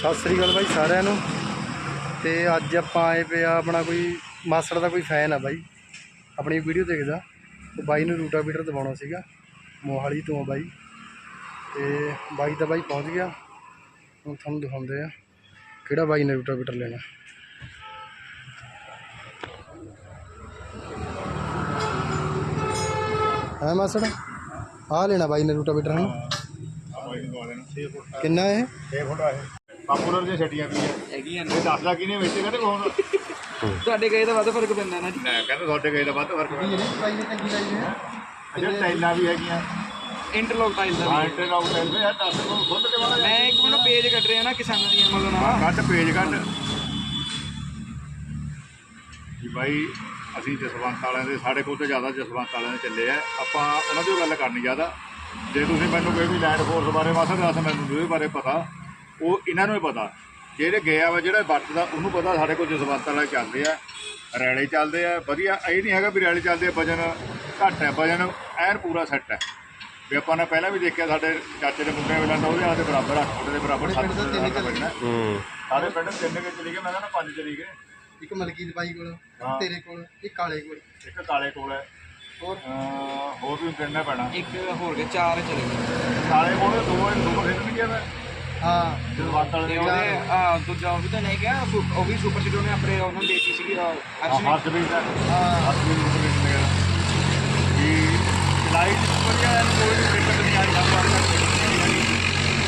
ਸਤਿ ਸ੍ਰੀ ਅਕਾਲ ਬਾਈ ਸਾਰਿਆਂ ਨੂੰ। ਤੇ ਅੱਜ ਆਪਾਂ ਆਏ ਪਏ ਆ ਆਪਣਾ ਕੋਈ ਮਾਸੜ ਦਾ ਕੋਈ ਫੈਨ ਆ ਬਾਈ। ਆਪਣੀ ਵੀਡੀਓ ਦੇਖਦਾ। ਤੇ ਬਾਈ ਨੂੰ ਰੂਟਾਵੀਟਰ ਦਵਾਉਣਾ ਸੀਗਾ। ਮੋਹਾਲੀ ਤੋਂ ਆ ਬਾਈ। ਤੇ ਬਾਈ ਤਾਂ ਬਾਈ ਪਹੁੰਚ ਗਿਆ। ਹੁਣ ਤੁਹਾਨੂੰ ਦਿਖਾਉਂਦੇ ਆ ਕਿਹੜਾ ਬਾਈ ਨੇ ਰੂਟਾਵੀਟਰ ਲੈਣਾ। ਹਾਂ ਮਾਸੜ? ਆ ਲੈਣਾ ਬਾਈ ਨੇ ਰੂਟਾਵੀਟਰ ਹਨ ਕਿੰਨਾ ਇਹ। ਪਾਪੂਲਰ ਜੇ ਛੱਡੀਆਂ ਵੀ ਹੈ ਹੈਗੀਆਂ ਇਹ ਦੱਸਦਾ ਕਿਨੇ ਵੇਚੇ ਕਹਿੰਦੇ ਕੋਣ? ਤੁਹਾਡੇ ਕਹੇ ਤਾਂ ਵੱਧ ਫ਼ਰਕ ਪੈਂਦਾ ਨਾ ਜੀ। ਮੈਂ ਕਹਿੰਦਾ ਤੁਹਾਡੇ ਗਏ ਦਾ ਵੱਧ ਫ਼ਰਕ ਵੀ ਜਿਹੜੀ ਬਾਈ ਨੇ ਚੰਗੀ ਲਾਈ ਹੈ। ਅਜੇ ਟਾਈਲਾਂ ਵੀ ਹੈਗੀਆਂ। ਇੰਟਰਲੌਕ ਟਾਈਲ ਦਾ ਹਾਂ ਵੀ। ਇੰਟਰ ਆਊਟ ਟਾਈਲ ਯਾਰ ਦੱਸ ਨੂੰ ਖੁੱਲ ਕੇ ਵਾਲਾ ਮੈਂ ਇੱਕ ਮੈਨੂੰ ਪੇਜ ਕੱਢ ਰਿਹਾ ਨਾ ਕਿਸਾਨਾਂ ਦੀਆਂ ਮਤਲਬ ਨਾ। ਕੱਢ ਪੇਜ ਕੱਢ। ਜੀ ਬਾਈ ਅਸੀਂ ਜਸਵੰਤ ਵਾਲਿਆਂ ਦੇ ਸਾਡੇ ਕੋਲ ਤੇ ਜ਼ਿਆਦਾ ਜਸਵੰਤ ਵਾਲਿਆਂ ਦੇ ਚੱਲੇ ਆ। ਆਪਾਂ ਉਹਨਾਂ ਦੀ ਗੱਲ ਕਰਨੀ ਜ਼ਿਆਦਾ। ਜੇ ਤੁਸੀਂ ਮੈਨੂੰ ਕੋਈ ਵੀ ਲੈਂਡ ਫੋਰਸ ਬਾਰੇ ਮਾਸਾ ਦੱਸ ਮੈਨੂੰ ਉਹਦੇ ਬਾਰੇ ਪਤਾ। ਉਹ ਇਹਨਾਂ ਨੂੰ ਹੀ ਪਤਾ। ਜਿਹੜੇ ਗਿਆ ਵਾ ਜਿਹੜਾ ਵਰਤਦਾ ਉਹਨੂੰ ਪਤਾ ਸਾਡੇ ਕੋਲ ਜਸਵੰਤ ਵਾਲੇ ਚੱਲਦੇ ਆ ਰੈਲੇ ਚੱਲਦੇ ਆ। ਵਧੀਆ ਇਹ ਨਹੀਂ ਹੈਗਾ ਵੀ ਰੈਲੇ ਚੱਲਦੇ ਆ ਵਜਨ ਘੱਟ ਹੈ ਵਜਨ ਐਨ ਪੂਰਾ ਸੈੱਟ ਹੈ ਵੀ ਆਪਾਂ ਨੇ ਪਹਿਲਾਂ ਵੀ ਦੇਖਿਆ ਸਾਡੇ ਚਾਚੇ ਦੇ ਮੁੰਡੇ ਵੇਲੇ ਤਾਂ ਉਹਦੇ ਆਦੇ ਬਰਾਬਰ 8 ਫੁੱਟ ਦੇ ਬਰਾਬਰ 7 ਫੁੱਟ ਦੇ ਬਰਾਬਰ ਵੱਜਣਾ। ਸਾਰੇ ਪਿੰਡ ਤਿੰਨ ਕੇ ਚਲੀ ਗਏ ਮੈਂ ਕਹਿੰਦਾ ਪੰਜ ਚਲੀ ਗਏ। ਇੱਕ ਮਲਕੀਤ ਬਾਈ ਕੋਲ ਹਾਂ। ਤੇਰੇ ਕੋਲ ਇੱਕ ਕਾਲੇ ਕੋਲ। ਇੱਕ ਕਾਲੇ ਕੋਲ ਹੈ। ਹੋਰ? ਹੋਰ ਵੀ ਪਿੰਡ ਪੈਣਾ ਇੱਕ ਹੋਰ ਗਏ ਚਾਰ ਚਲੇ ਗਏ। ਕਾਲੇ ਕੋਲ ਦੋ ਦੋ ਖੇਡ ਨਹੀਂ ਗਿਆ ਮੈਂ। ਹਾਂ। ਜਜ਼ਬਾਤ ਵਾਲੇ ਤੇ ਦੇ ਉਹਦੇ ਆ ਦੂਜਾ ਉਹ ਵੀ ਤਾਂ ਨਹੀਂ ਗਿਆ ਸੁ- ਉਹ ਵੀ ਸੁਪਰ ਸੀਡਰ ਨੇ ਆਪਣੇ ਉਹਨਾਂ ਨੂੰ ਦੇਤੀ ਸੀਗੀ ਅਹ, ਅਰਸ਼ ਨੇ ਹੱਥ ਵੀ ਦਾ ਹਾਂ। ਹੱਥ ਵੀ ਰੂਟ ਵਿੱਚ ਮੇਰਾ ਕਿ ਲਾਈਟ ਵਧੀਆ ਹੈ ਕੋਈ ਵੀ ਦਿੱਕਤ ਨਹੀਂ ਆਈ ਜਾਂਦਾ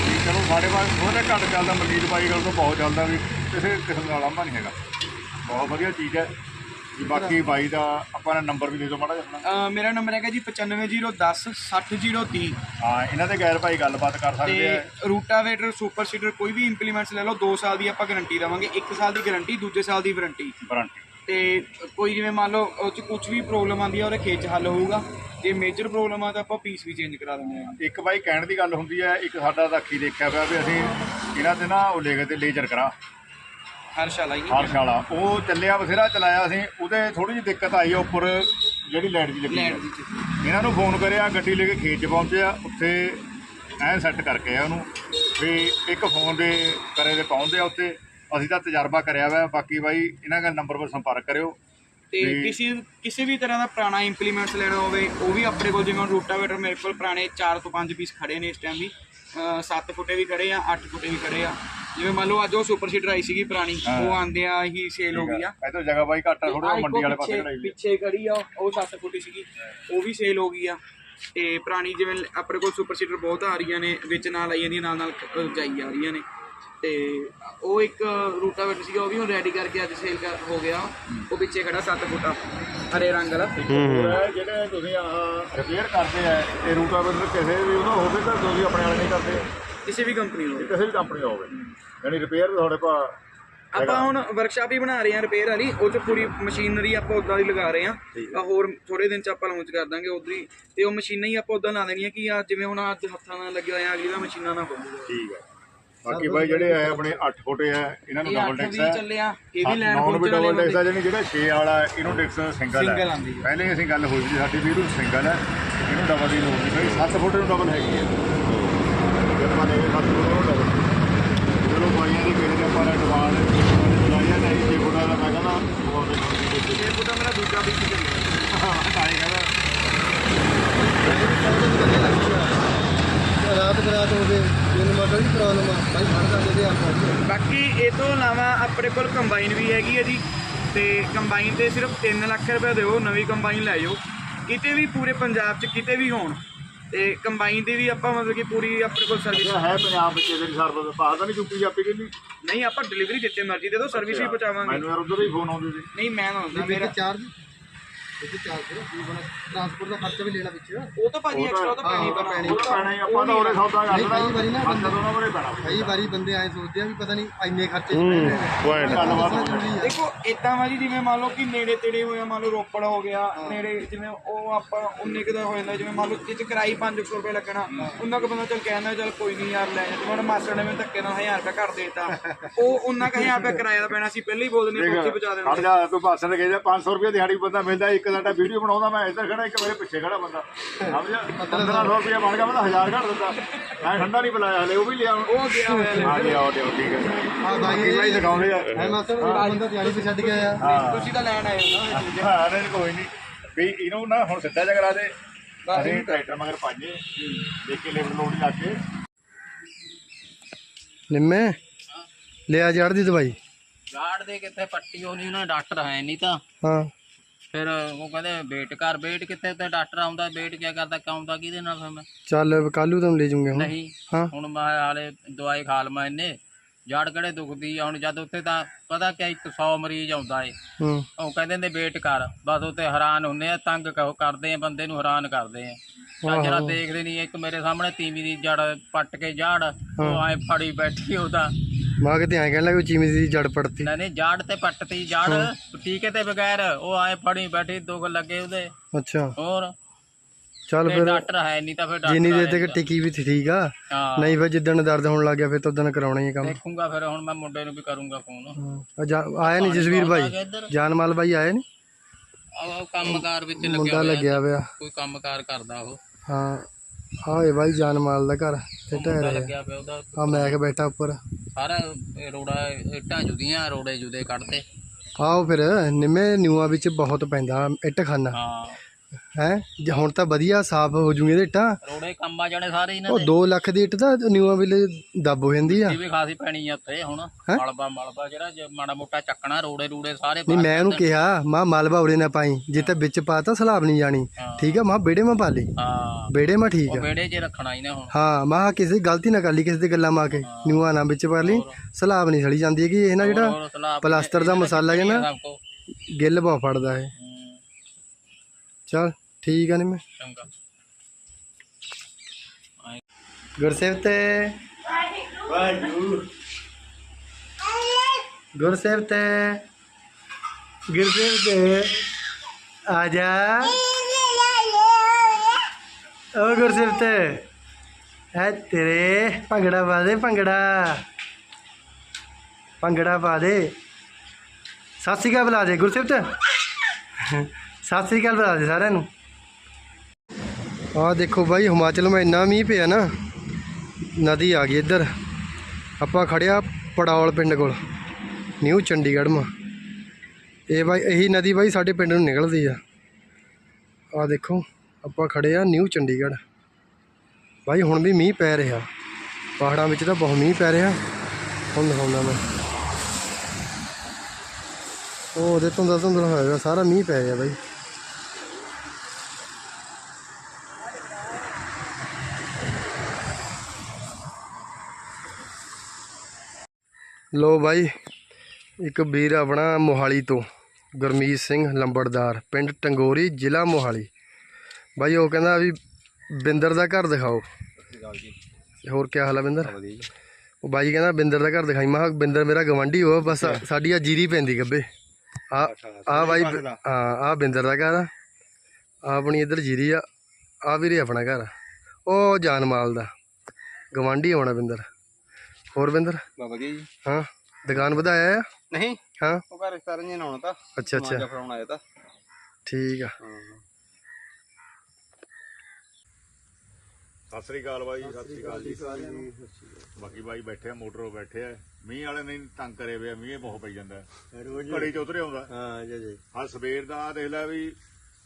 ਵੀ ਚਲੋ ਸਾਡੇ ਬਾਅਦ ਥੋੜਾ ਘੱਟ ਚੱਲਦਾ ਮਲਕੀਤ ਬਾਈ ਗੱਲ ਤੋਂ ਬਹੁਤ ਚੱਲਦਾ ਵੀ ਕਿਸੇ ਕਿਸਮ ਦਾ ਲਾਂਭਾ ਨਹੀਂ ਹੈਗਾ। ਬਹੁਤ ਵਧੀਆ ਚੀਜ਼ ਹੈ। ਵੀ ਬਾਕੀ ਬਾਈ ਦਾ ਆਪਾਂ ਨੇ ਨੰਬਰ ਵੀ ਦੇ ਦਿਓ ਮਾੜਾ ਜਿਹਾ ਆਪਣਾ। ਅਹ, ਮੇਰਾ ਨੰਬਰ ਹੈਗਾ ਜੀ 95010 60030 ਹਾਂ ਇਹਨਾਂ ਦੇ ਗੈਰ ਭਾਈ ਗੱਲਬਾਤ ਕਰ ਸਕਦੇ ਆ। ਤੇ ਰੂਟਾਵੇਟਰ ਸੁਪਰ ਸੀਡਰ ਕੋਈ ਵੀ ਇੰਪਲੀਮੈਂਟਸ ਲੈ ਲਓ 2 ਸਾਲ ਦੀ ਆਪਾਂ ਗਾਰੰਟੀ ਦੇਵਾਂਗੇ 1 ਸਾਲ ਦੀ ਗਾਰੰਟੀ ਦੂਜੇ ਸਾਲ ਦੀ ਵਾਰੰਟੀ ਵਾਰੰਟੀ ਤੇ ਕੋਈ ਜਿਵੇਂ ਮੰਨ ਲਓ ਉਹ ਚ ਕੁਝ ਵੀ ਪ੍ਰੋਬਲਮ ਆਉਂਦੀ ਆ ਉਹਦੇ ਖੇਚ ਹੱਲ ਹੋਊਗਾ। ਜੇ ਮੇਜਰ ਪ੍ਰੋਬਲਮ ਆ ਤਾਂ ਆਪਾਂ ਪੀਸ ਵੀ ਚੇਂਜ ਕਰਾ ਦਿੰਦੇ ਆ। ਇੱਕ ਬਾਈ ਕਹਿਣ ਦੀ ਗੱਲ ਹੁੰਦੀ ਹੈ ਇੱਕ ਸਾਡਾ ਤਾਂ ਅੱਖੀ ਦੇਖਿਆ ਪਿਆ ਵੀ ਅਸੀਂ ਇਹਨਾਂ ਤੇ ਨਾ ਉਹ ਲੈ ਗਏ ਤੇ ਲੇਜ਼ਰ ਕਰਾ। ਹਰਸ਼ ਵਾਲਾ ਉਹ ਚੱਲਿਆ ਬਥੇਰਾ ਚਲਾਇਆ ਅਸੀਂ ਉਹਦੇ ਥੋੜੀ ਜਿਹੀ ਦਿੱਕਤ ਆਈ ਆ ਉੱਪਰ ਜਿਹੜੀ ਲਾਈਟ ਦੀ ਲੱਗੀ। ਦੀ। ਇਹਨਾਂ ਨੂੰ ਫੋਨ ਕਰਿਆ ਗੱਡੀ ਲੈ ਕੇ ਖੇਤ 'ਚ ਪਹੁੰਚੇ ਆ ਉੱਥੇ ਐਂ ਸੈੱਟ ਕਰਕੇ ਆ ਉਹਨੂੰ। ਵੀ ਇੱਕ ਫੋਨ ਦੇ ਕਰੇ ਦੇ ਪਹੁੰਚਦੇ ਆ ਉੱਥੇ। ਅਸੀਂ ਤਾਂ ਤਜਰਬਾ ਕਰਿਆ ਵਾ। ਬਾਕੀ ਬਾਈ ਇਹਨਾਂ ਦਾ ਨੰਬਰ 'ਤੇ ਸੰਪਰਕ ਕਰਿਓ। ਤੇ ਵੀ- ਕਿਸੇ ਕਿਸੇ ਵੀ ਤਰ੍ਹਾਂ ਦਾ ਪੁਰਾਣਾ ਇੰਪਲੀਮੈਂਟਸ ਲੈਣਾ ਹੋਵੇ ਉਹ ਵੀ ਆਪਣੇ ਕੋਲ ਜਿਵੇਂ ਰੂਟਾਵੇਟਰ ਮੇਰੇ ਕੋਲ ਪੁਰਾਣੇ 4 ਤੋਂ 5 ਪੀਸ ਖੜੇ ਨੇ ਇਸ ਟਾਈਮ ਵੀ। 7 ਫੁੱਟੇ ਵੀ ਖੜੇ ਆ 8 ਫੁੱਟੇ ਵੀ ਖੜੇ ਆ। ਜਿਵੇਂ ਮੰਨ ਲਓ ਅੱਜ ਉਹ ਸੁਪਰ ਸੀਟਰ ਆਈ ਸੀਗੀ ਪੁਰਾਣੀ ਹਾਂ। ਉਹ ਆਂਦਿਆਂ ਹੀ ਸੇਲ ਹੋ ਗਈ ਆ। ਇੱਧਰ ਜਗ੍ਹਾ ਬਾਈ ਘੱਟ ਆ ਥੋੜਾ ਮੰਡੀ ਵਾਲੇ ਪਾਸੇ ਖੜਾਈ ਪਿੱਛੇ ਖੜੀ ਆ ਉਹ 7 ਫੁੱਟੀ ਸੀਗੀ ਉਹ ਵੀ ਸੇਲ ਹੋ ਗਈ ਆ। ਤੇ ਪੁਰਾਣੀ ਜਿਵੇਂ ਆਪਣੇ ਕੋਲ ਸੁਪਰ ਸੀਟਰ ਬਹੁਤ ਆ ਰਹੀਆਂ ਨੇ ਵਿੱਚ ਨਾਲ ਆਈ ਜਾਂਦੀਆਂ ਨਾਲ ਨਾਲ ਜਾਈ ਆ ਰਹੀਆਂ ਨੇ। ਤੇ ਉਹ ਇੱਕ ਰੂਟਾਵੇਟਰ ਸੀਗਾ ਉਹ ਵੀ ਹੁਣ ਰੈਡੀ ਕਰਕੇ ਅੱਜ ਸੇਲ ਕਰ ਹੋ ਗਿਆ। ਉਹ ਪਿੱਛੇ ਖੜਾ 7 ਫੁੱਟਾ ਹਰੇ ਰੰਗ ਵਾਲਾ। ਜਿਹੜੇ ਤੁਸੀਂ ਆਹ ਰਿਪੇਅਰ ਕਰਦੇ ਆ ਇਹ ਰੂਟਾਵੇਟਰ ਕਿਸੇ ਵੀ ਉਹਦਾ ਹੋਵੇ ਤਾਂ ਤੁਸੀਂ ਆਪਣੇ ਵਾਲੇ ਨਹੀਂ ਕਰਦੇ। ਕਿਸੇ ਵੀ ਕੰਪਨੀ ਨੂੰ ਕਿਸੇ ਵੀ ਕੰਪਨੀ ਦਾ ਹੋਵੇ। ਯਾਨੀ ਰਿਪੇਅਰ ਤੁਹਾਡੇ ਪਾ ਆਪਾਂ ਹੁਣ ਵਰਕਸ਼ਾਪ ਹੀ ਬਣਾ ਰਹੇ ਹਾਂ ਰਿਪੇਅਰ ਵਾਲੀ ਉਹ ਚ ਪੂਰੀ ਮਸ਼ੀਨਰੀ ਆਪਾਂ ਉਦਾਂ ਦੀ ਲਗਾ ਰਹੇ ਹਾਂ। ਆ ਹੋਰ ਥੋੜੇ ਦਿਨ ਚ ਆਪਾਂ ਲਾਂਚ ਕਰ ਦਾਂਗੇ ਉਧਰ ਹੀ। ਤੇ ਉਹ ਮਸ਼ੀਨਾਂ ਹੀ ਆਪਾਂ ਉਦਾਂ ਲਾ ਦੇਣੀਆਂ ਕਿ ਆ ਜਿਵੇਂ ਹੁਣ ਅੱਜ ਹੱਥਾਂ ਨਾਲ ਲੱਗਿਆ ਹੋਇਆ ਅਗਲੀ ਵਾਰ ਮਸ਼ੀਨਾਂ ਨਾਲ ਹੋਊਗਾ। ਠੀਕ ਹੈ। ਬਾਕੀ ਬਾਈ ਜਿਹੜੇ ਆ ਆਪਣੇ 8 ਫੁੱਟੇ ਆ ਇਹਨਾਂ ਨੂੰ ਇਹ ਡਬਲ 8 ਡੈਕਸ ਵੀ ਹੈ। ਚੱਲਿਆ ਇਹ ਵੀ ਲੈਣ ਨੌਨ ਵੀ ਪਹੁੰਚਣ ਵਾਲੇ ਡਬਲ ਡੈਕਸ ਆ ਬੰਦੇ। ਜਿਹੜੀ ਜਿਹੜਾ 6 ਵਾਲਾ ਇਹਨੂੰ ਡੈਕਸ ਸਿੰਗਲ Single ਹੈ। ਆਉਂਦੀ ਹੈ। ਪਹਿਲੇ ਅਸੀਂ ਗੱਲ ਹੋਈ ਸੀ ਸਾਡੀ ਵੀ ਇਹਨੂੰ ਸਿੰਗਲ ਹੈ ਇਹਨੂੰ ਡਬਲ ਦੀ ਲੋੜ ਨਹੀਂ ਬਈ 7 ਫੁੱਟ ਨੂੰ ਡਬਲ ਹੈਗੀ ਹੈ। ਆਪਾਂ ਲੈ ਕੇ 7 ਫੁੱਟ ਨੂੰ ਚਲੋ ਬਾਈਆਂ ਦੀ ਕਿਸੇ ਆਪਾਂ ਨੇ ਡਿਮਾਂਡ ਚਲਾਈਆਂ ਨਹੀਂ 6 ਫੁੱਟਾਂ ਦਾ ਮੈਂ ਕਹਿੰਦਾ ਇਹ ਫੁੱਟਾ ਮੇਰਾ ਦੂਜਾ ਵੀ ਚੱਲਿਆ ਹਾਂ ਕਾਈ ਕਹਿੰਦਾ ਰਾਤ ਬਰਾਤ ਹੋ ਗਏ ਦਿਨ ਮੋਟਰ ਦੀ ਪ੍ਰੋਬਲਮ ਆ ਬਾਈ ਫੜਦਾ ਜਿਹਦੇ ਆਪਾਂ ਬਾਕੀ ਇਹ ਤੋਂ ਇਲਾਵਾ ਆਪਣੇ ਕੋਲ ਕੰਬਾਈਨ ਵੀ ਹੈਗੀ ਹੈ ਜੀ, ਤੇ ਕੰਬਾਈਨ ਤੇ ਸਿਰਫ 3 ਲੱਖ ਰੁਪਏ ਦਿਓ, ਨਵੀਂ ਕੰਬਾਈਨ ਲੈ ਜਾਓ। ਕਿਤੇ ਵੀ ਪੂਰੇ ਪੰਜਾਬ 'ਚ ਕਿਤੇ ਵੀ ਹੋਣ ਤੇ ਕੰਬਾਈਨ ਦੀ ਵੀ ਆਪਾਂ ਮਤਲਬ ਕਿ ਪੂਰੀ ਆਪਣੇ ਕੋਲ ਸਰਵਿਸ ਹੈ ਪੰਜਾਬ ਵਿੱਚ ਇਹਦੇ ਸਰਵਿਸ ਪਾਸ ਤਾਂ ਨਹੀਂ ਚੁੱਕੀ ਜਾਪੀ ਕਿ ਨਹੀਂ ਨਹੀਂ ਆਪਾਂ ਡਿਲੀਵਰੀ ਜਿੱਤੇ ਮਰਜ਼ੀ ਦੇ ਦਿਓ ਸਰਵਿਸ ਵੀ ਪਹੁੰਚਾਵਾਂਗੇ। ਮੈਨੂੰ ਯਾਰ ਉਧਰ ਹੀ ਫੋਨ ਆਉਂਦੇ ਸੀ। ਨਹੀਂ ਮੈਂ ਨਾ ਹੁੰਦਾ ਮੇਰਾ ਚਾਰਜ ਇਹ ਚਾਰਜ ਕਰੋ ਕੀ ਬਣਾ ਟਰਾਂਸਪੋਰਟ ਦਾ ਖਰਚਾ ਵੀ ਲੈਣਾ ਵਿੱਚ। ਉਹ ਤਾਂ ਭਾਜੀ ਐਕਸਟਰਾ ਤਾਂ ਪੈਣੀ ਹਾਂ, ਪੈਣੀ। ਉਹ ਤਾਂ ਪੈਣਾ ਹੀ ਆਪਾਂ ਤਾਂ ਉਰੇ ਸੌਦਾ ਨਹੀਂ, ਕਰਦਾ ਕਈ ਵਾਰੀ ਨਾ ਬੰਦਾ ਦੋਨਾਂ ਕੋਲੇ ਪੈਣਾ ਕਈ ਵਾਰੀ ਬੰਦੇ ਐ ਸੋਚਦੇ ਆ ਵੀ ਪਤਾ ਨਹੀਂ ਇੰਨੇ ਖਰਚੇ ਚ ਪੈਣੇ ਪੁਆਇੰਟ ਗੱਲਬਾਤ ਹੋ ਜ਼ਰੂਰੀ ਆ। ਦੇਖੋ ਇਦਾਂ ਵਾ ਜੀ ਜਿਵੇਂ ਮੰਨ ਲਓ ਕਿ ਨੇੜੇ ਤੇੜੇ ਹੋਇਆ ਮੰਨ ਲਓ ਰੋਪੜ ਹੋ ਗਿਆ ਨੇੜੇ ਜਿਵੇਂ ਉਹ ਆਪਾਂ ਉਨੇ ਕੁ ਦਾ ਹੋ ਜਾਂਦਾ ਜਿਵੇਂ ਮੰਨ ਲਓ ਜਿੱਥੇ ਕਿਰਾਈ 500 ਰੁਪਏ ਲੱਗਣਾ ਉਹਨਾਂ ਕੁ ਬੰਦਾ ਚੱਲ ਕਹਿੰਦਾ ਚੱਲ ਕੋਈ ਨਹੀਂ ਯਾਰ ਲੈ ਜਾ। ਮਾਸੜ ਨੇ ਮੈਨੂੰ ਧੱਕੇ ਨਾਲ 1000 ਰੁਪਏ ਘੱਟ ਦੇਤਾ। ਉਹ ਉਹਨਾਂ ਕੁ 1000 ਰੁਪਏ ਕਿਰਾਇਆ ਦਾ ਪੈਣਾ ਸੀ ਪਹਿਲਾਂ ਹੀ ਬੋਲ ਦਿੰਦੇ ਪਹੁੰਚੀ ਪਹੁੰਚਾ ਖੜ ਦੇਣਾ ਜਾ ਤੂੰ ਭਾਸ਼ਣ ਕੇ ਜਾ 500 ਰੁਪਏ ਦਿਹਾੜੀ ਬੰਦਾ ਮਿਲਦਾ ਇੱਕ ਇੱਕ ਸਾਡਾ ਵੀਡੀਓ ਬਣਾਉਂਦਾ ਮੈਂ ਇੱਧਰ ਖੜਾ ਇੱਕ ਮੇਰੇ ਪਿੱਛੇ ਖੜਾ ਬੰਦਾ। ਸਮਝਿਆ? 1500 ਰੁਪਏ ਬਣ ਗਿਆ ਮੈਂ ਤਾਂ 1000 ਘੱਟ ਦਿੰਦਾ ਮੈਂ ਠੰਡਾ ਨਹੀਂ ਪਿਲਾਇਆ ਹਲੇ ਉਹ ਵੀ ਲਿਆ। ਉਹ ਗਿਆ ਹੋਇਆ ਲੈ। ਹਾਂ ਜੀ ਆਓ ਦਿਓ ਠੀਕ ਹੈ। ਆ ਬਾਈ ਬਾਕੀ ਭਾਈ ਦਿਖਾਉਂਦੇ ਆ। ਹੈ। ਮਾਸਟਰ ਬੰਦਾ ਤਿਆਰੀ ਤੇ ਛੱਡ ਆਇਆ। ਹਾਂ। ਤੁਸੀਂ ਤਾਂ ਲੈਣ ਆਏ ਹੋ ਨਾ। ਹਾਂ ਨਹੀਂ ਕੋਈ ਨਹੀਂ। ਵੀ ਇਹਨੂੰ ਨਾ ਹੁਣ ਸਿੱਧਾ ਕਰਾ ਦੇ। ਅਸੀਂ ਟਰੈਕਟਰ ਮਗਰ ਪਾਈਏ। ਦੇਖ ਕੇ ਲੇਬਰ ਲੋਡ ਲਾ ਕੇ ਨਿੰਮੇ ਲਿਆ ਜੜ ਦੀ ਦਵਾਈ। ਗਾਰਡ ਦੇ ਕਿੱਥੇ ਪੱਟੀ ਹੋਣੀ ਉਹਨਾਂ ਡਾਕਟਰ ਹੈ ਨਹੀਂ ਤਾਂ। ਹਾਂ। ਫਿਰ ਉਹ ਕਹਿੰਦੇ ਵੇਟ ਕਰ ਵੇਟ ਕਿੱਥੇ ਤੇ ਡਾਕਟਰ ਆਉਂਦਾ ਵੇਟ ਕੀ ਕਰਦਾ ਕਿਉਂ ਆਉਂਦਾ ਕਿਹਦੇ ਨਾਲ ਫਿਰ ਮੈਂ? ਚੱਲ ਕੱਲੂ ਤੁਹਾਨੂੰ ਲੈ ਜੂਗੇ ਹੁਣ। ਨਹੀਂ ਹਾਂ। ਹੁਣ ਮੈਂ ਹਾਲੇ ਦਵਾਈ ਖਾ ਲਵਾਂ ਇਹਨੇ ਜੜ ਕਿਹੜੇ ਦੁਖਦੀ ਆ ਹੁਣ ਜਦ ਉੱਥੇ ਤਾਂ ਪਤਾ ਕਿ 100 ਮਰੀਜ਼ ਆਉਂਦਾ ਏ। ਹੂੰ। ਉਹ ਕਹਿੰਦੇ ਨੇ ਵੇਟ ਕਰ ਬਸ ਉੱਤੇ ਹੈਰਾਨ ਹੁੰਦੇ ਆ ਤੰਗ ਕ- ਕਰਦੇ ਆ ਬੰਦੇ ਨੂੰ ਹੈਰਾਨ ਕਰਦੇ ਆ। ਤਾਂ ਜਿਹੜਾ ਦੇਖਦੇ ਨਹੀਂ ਇੱਕ ਮੇਰੇ ਸਾਹਮਣੇ ਤੀਵੀਂ ਦੀ ਜੜ ਪੱਟ ਕੇ ਜੜ ਉਹ ਐ ਫੜੀ ਬੈਠੀ ਉਹਦਾ। ਮਾਂ ਕਿਤੇ ਐਂ ਕਹਿਣ ਲੱਗ ਚੀਮੀ ਦੀ ਜੜ ਪੜਤੀ। ਨਹੀਂ ਨਹੀਂ ਜੜ ਤੇ ਪੱਟਤੀ ਜੜ। ਟੀਕੇ ਤੇ ਬਗੈਰ ਉਹ ਐ ਫੜੀ ਬੈਠੀ ਦੁੱਖ ਲੱਗੇ ਉਹਦੇ। ਅੱਛਾ। ਹੋਰ? ਚੱਲ ਫਿਰ ਡਾਕਟਰ ਹੈ ਨਹੀਂ ਤਾਂ ਫਿਰ ਡਾਕਟਰ ਜਿੰਨੀ ਦੇਰ ਆਏ ਤੱਕ ਟਿਕੀ ਵੀ ਠੀਕ ਆ ਹਾਂ। ਨਹੀਂ ਫਿਰ ਜਿੱਦਣ ਦਰਦ ਹੋਣ ਲੱਗ ਗਿਆ ਫਿਰ ਤਾਂ ਉਦੋਂ ਕਰਾਉਣਾ ਹੀ ਕੰਮ। ਦੇਖੂੰਗਾ ਫਿਰ ਹੁਣ ਮੈਂ ਮੁੰਡੇ ਨੂੰ ਵੀ ਕਰੂੰਗਾ ਫੋਨ ਹਾਂ। ਆ ਜਾ- ਆਇਆ ਨਹੀਂ ਜਸਵੀਰ ਭਾਈ? ਇੱਧਰ। ਜਾਨਮਾਲ ਭਾਈ ਆਏ ਨਹੀਂ? ਉਹ ਕੰਮਕਾਰ ਵਿੱਚ ਲੱਗਿਆ ਮੁੰਡਾ ਹੋਇਆ ਲੱਗਿਆ ਪਿਆ। ਕੋਈ ਕੰਮਕਾਰ ਕਰਦਾ ਉਹ। ਹਾਂ। ਆਏ ਭਾਈ ਜਾਨਮਾਲ ਦਾ ਘਰ ਤੇ ਢਹਿ ਰਿਹਾ। ਲੱਗਿਆ ਪਿਆ ਉਹਦਾ। ਆ ਮੈਂ ਕਿ ਬੈਠਾ ਉੱਪਰ। ਸਾਰਾ ਰੋੜਾ ਇੱਟਾਂ ਜੁਦੀਆਂ ਰੋੜੇ ਜੁਦੇ ਕੱਢਦੇ ਆਓ ਫਿਰ ਨਿੰਮੇ ਨਿਊਆਂ ਵਿੱਚ ਬਹੁਤ ਪੈਂਦਾ ਇੱਟ ਖਾਨਾ। ਹਾਂ। ਹੈ? ਹੁਣ ਤਾਂ ਵਧੀਆ ਸਾਫ਼ ਹੋ ਜੂਗੇ ਇਹਦੇ ਇੱਟਾਂ। ਰੋੜੇ ਕੰਮ ਆ ਜਾਣੇ ਸਾਰੇ ਇਹਨਾਂ ਉਹ ਦੇ। 2 ਲੱਖ ਦੀ ਇੱਟ ਤਾਂ ਨਿਊਆਂ ਵੇਲੇ ਦੱਬ ਹੋ ਜਾਂਦੀ ਆ। ਇਹ ਵੀ ਖਾਸੀ ਪੈਣੀ ਆ ਉੱਥੇ ਹੁਣ? ਮਲਬਾ ਮਲਬਾ ਜਿਹੜਾ ਜੇ ਮਾੜਾ ਮੋਟਾ ਚੱਕਣਾ ਰੋੜੇ ਰੂੜੇ ਸਾਰੇ ਨਹੀਂ ਮੈਂ ਉਹਨੂੰ। ਕਿਹਾ ਮਾਂ ਮਲਬਾ ਉਰੇ ਨਾ ਪਾਈ ਜੇ ਤਾਂ ਵਿੱਚ ਪਾਤਾ ਸਲਾਬ ਨਹੀਂ ਜਾਣੀ। ਠੀਕ ਆ ਮਾਂ ਬੇੜੇ ਮਾ ਪਾ ਲਈ ਹਾਂ। ਬੇੜੇ ਮਾ ਠੀਕ ਉਹ ਆ। ਵਿਹੜੇ 'ਚ ਰੱਖਣਾ ਹੀ ਨਾ ਹੁਣ। ਹਾਂ ਮਾਂ ਕਿਸੇ ਗਲਤੀ ਨਾ ਕਰ ਲਈ ਕਿਸੇ ਦੀ ਗੱਲਾਂ ਮਾ ਕੇ। ਨਿਊਆਂ ਨਾ ਵਿੱਚ ਪਾ ਲਈ ਸਲਾਬ ਨਹੀਂ ਸੜੀ ਜਾਂਦੀ ਹੈਗੀ ਇਹ ਨਾ ਜਿਹੜਾ ਹੋਰ ਸਲਾਬ ਪਲਾਸਟਰ ਦਾ ਮਸਾਲਾ ਹੈ ਨਾ ਸਭ ਕੋ। ਗਿੱਲ ਬਹੁਤ ਫੜਦਾ ਹੈ। ਚਲ ਠੀਕ ਆ ਨਹੀਂ ਮੈਂ। ਚੰਗਾ। ਗੁਰਸੇਵ ਤੇ ਗੁਰਸੇਵ ਤੇ ਗੁਰਸੇਵ ਤੇ ਆ ਜਾ। ਓ ਗੁਰਸੇਵ ਤੇ ਹੈ ਤੇਰੇ ਭੰਗੜਾ ਪਾ ਦੇ ਭੰਗੜਾ। ਭੰਗੜਾ ਪਾ ਦੇ। ਸਤਿ ਸ਼੍ਰੀ ਅਕਾਲ ਬੁਲਾ ਦੇ ਗੁਰਸੇਵ ਤੇ। ਸਤਿ ਸ਼੍ਰੀ ਅਕਾਲ ਬੁਲਾ ਦੇ ਸਾਰਿਆਂ ਨੂੰ। ਆਹ ਦੇਖੋ ਬਾਈ ਹਿਮਾਚਲ ਮੈਂ ਇੰਨਾ ਮੀਂਹ ਪਿਆ ਨਾ ਨਦੀ ਆ ਗਈ ਇੱਧਰ। ਆਪਾਂ ਖੜਿਆ ਪੜੌਲ ਪਿੰਡ ਕੋਲ ਨਿਊ ਚੰਡੀਗੜ੍ਹ ਮਾ। ਇਹ ਬਾਈ ਇਹੀ ਨਦੀ ਬਾਈ ਸਾਡੇ ਪਿੰਡ ਨੂੰ ਨਿਕਲਦੀ ਆ। ਆ ਦੇਖੋ ਆਪਾਂ ਖੜੇ ਆ ਨਿਊ ਚੰਡੀਗੜ੍ਹ। ਬਾਈ ਹੁਣ ਵੀ ਮੀਂਹ ਪੈ ਰਿਹਾ। ਪਹਾੜਾਂ ਵਿੱਚ ਤਾਂ ਬਹੁਤ ਮੀਂਹ ਪੈ ਰਿਹਾ। ਹੁਣ ਦਿਖਾਉਂਦਾ ਮੈਂ। ਉਹ ਉਹਦੇ ਧੁੰਦਲਾ ਧੁੰਦਲਾ ਹੋਇਆ ਹੋਇਆ, ਸਾਰਾ ਮੀਂਹ ਪੈ ਰਿਹਾ ਬਾਈ। ਲੋ ਬਾਈ ਇੱਕ ਵੀਰ ਆਪਣਾ ਮੋਹਾਲੀ ਤੋਂ ਗੁਰਮੀਤ ਸਿੰਘ ਲੰਬੜਦਾਰ ਪਿੰਡ ਟੰਗੋਰੀ ਜ਼ਿਲ੍ਹਾ ਮੋਹਾਲੀ। ਬਾਈ ਉਹ ਕਹਿੰਦਾ ਵੀ ਬਿੰਦਰ ਦਾ ਘਰ ਦਿਖਾਓ। ਹੋਰ ਕੀ ਹਾਲ ਆ ਬਿੰਦਰ? ਉਹ ਬਾਈ ਕਹਿੰਦਾ ਬਿੰਦਰ ਦਾ ਘਰ ਦਿਖਾਈ। ਮੈਂ ਬਿੰਦਰ ਮੇਰਾ ਗਵੰਡੀ ਹੋ ਬਸ ਸਾਡੀ ਆ ਜੀਰੀ ਪੈਂਦੀ ਗੱਬੇ। ਆ ਆ ਬਾਈ ਹਾਂ ਆ ਬਿੰਦਰ ਦਾ ਘਰ ਆ। ਆਪਣੀ ਇੱਧਰ ਜੀਰੀ ਆ ਆ ਵੀਰੇ ਆਪਣਾ ਘਰ। ਉਹ ਜਾਨਮਾਲ ਦਾ ਗਵੰਡੀ ਹੋਣਾ ਬਿੰਦਰ। ਹੋਰ ਬਿੰਦਰ? ਵਧੀਆ ਜੀ। ਹਾਂ ਦੁਕਾਨ ਵਧਾਇਆ ਆ? ਨਹੀਂ ਹਾਂ। ਉਹ ਘਰ ਰਿਸ਼ਤੇਦਾਰਾਂ ਨੇ ਆਉਣਾ ਤਾਂ। ਅੱਛਾ ਅੱਛਾ। ਫਰਾਉਣ ਆਇਆ ਤਾਂ। ਠੀਕ ਆ। ਸਤਿ ਸ੍ਰੀ ਅਕਾਲ ਬਾਈ ਸਤਿ ਸ੍ਰੀ ਅਕਾਲ ਜੀ। ਬਾਕੀ ਬਾਈ ਬੈਠੇ ਆ ਮੋਟਰੋਂ ਬੈਠੇ ਆ। ਮੀਂਹ ਵਾਲੇ ਨੇ ਤੰਗ ਕਰੇ ਆ ਮੀਂਹ ਬਹੁਤ ਪਈ ਜਾਂਦਾ। ਰੋਜ਼ ਘੜੀ ਚ ਉਤਰੇ ਆਉਂਦਾ ਹਾਂ ਜੀ ਜੀ। ਆ ਸਵੇਰ ਦਾ ਦੇਖ ਲੈ ਵੀ